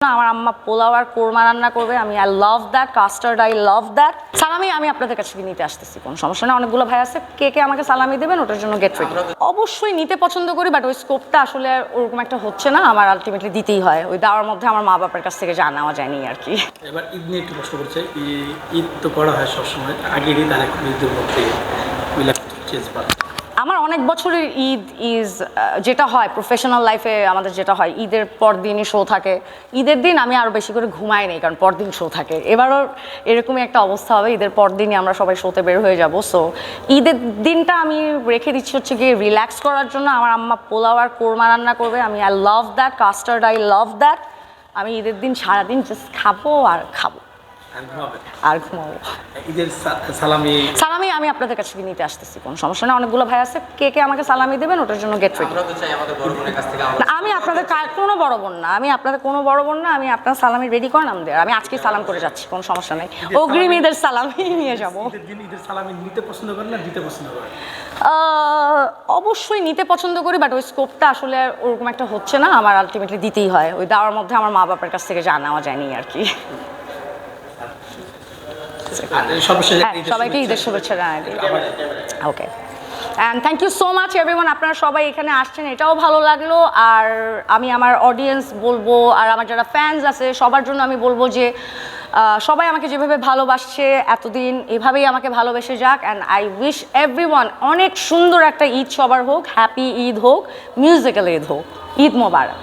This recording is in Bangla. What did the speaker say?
আমার আম্মা পোলাও আর কোরমা রান্না করবে আমি I love that custard I love that salami আমি আপনাদের কাছে নিতে আসতেছি? কোনো সমস্যা নেই অনেকগুলো ভাই আছে কে কে আমাকে সালামি দেবেন ওটার জন্য গেট রেডি অবশ্যই নিতে পছন্দ করি বাট ওই স্কোপটা আসলে ওরকম একটা হচ্ছে না আমার আলটিমেটলি দিতেই হয়। ওই দেওয়ার মধ্যে আমার মা বাবার কাছ থেকে যা নেওয়া যায়নি আর কি। এবার ঈদ নিয়ে একটু প্রশ্ন করছে ঈদ তো করা হয় সবসময় আগের ঈদ আর এখন ঈদের মধ্যে আমার অনেক বছরের ঈদ ইজ যেটা হয় প্রফেশনাল লাইফে আমাদের যেটা হয়, ঈদের পর দিনই শো থাকে। ঈদের দিন আমি আরও বেশি করে ঘুমাই নেই, কারণ পরদিন শো থাকে। এবারও এরকমই একটা অবস্থা হবে, ঈদের পর দিনই আমরা সবাই শোতে বের হয়ে যাব। সো ঈদের দিনটা আমি রেখে দিচ্ছি হচ্ছে গিয়ে রিল্যাক্স করার জন্য। আমার আম্মা পোলাও আর কোরমা রান্না করবে। আমি I love that custard I love that আমি ঈদের দিন সারাদিন জাস্ট খাব আর খাব। আর ঘুমাবে ঘুমাবো। ঈদের সালামি সালামি আমি আপনাদের কাছে নিতে আসতেছি? কোনো সমস্যা নেই অনেকগুলো ভাই আছে। কে কে আমাকে সালামি দেবেন ওটার জন্য গেট রেডি আমি আপনাদের কোনো বড় বোন না আমি আপনাদের কোনো বড় বোন না আমি আপনার সালামি রেডি করেন আমাদের আমি আজকে সালাম করে যাচ্ছি কোনো সমস্যা নেই। অগ্রিম ঈদের সালামি নিয়ে যাব। ঈদের সালামি নিতে পছন্দ করেন না দিতে পছন্দ করেন? অবশ্যই নিতে পছন্দ করি বাট ওই স্কোপটা আসলে ওরকম একটা হচ্ছে না আমার আলটিমেটলি দিতেই হয়। ওই দেওয়ার মধ্যে আমার মা বাবার কাছ থেকে যা নেওয়া যায়নি আর কি আর সর্বশেষ হ্যাঁ ঈদের সবাইকে ঈদের শুভেচ্ছা জানাই। দিই okay and thank you so much everyone আপনারা সবাই এখানে আসছেন এটাও ভালো লাগল। আর আমি আমার অডিয়েন্স বলব আর আমার যারা ফ্যান্স আছে সবার জন্য আমি বলব যে সবাই আমাকে যেভাবে ভালোবাসছে এতদিন এভাবেই আমাকে ভালোবেসে যাক। অ্যান্ড আই উইশ এভরিওয়ান অনেক সুন্দর একটা ঈদ সবার হোক হ্যাপি ঈদ হোক মিউজিক্যাল ঈদ হোক। ঈদ মোবারক।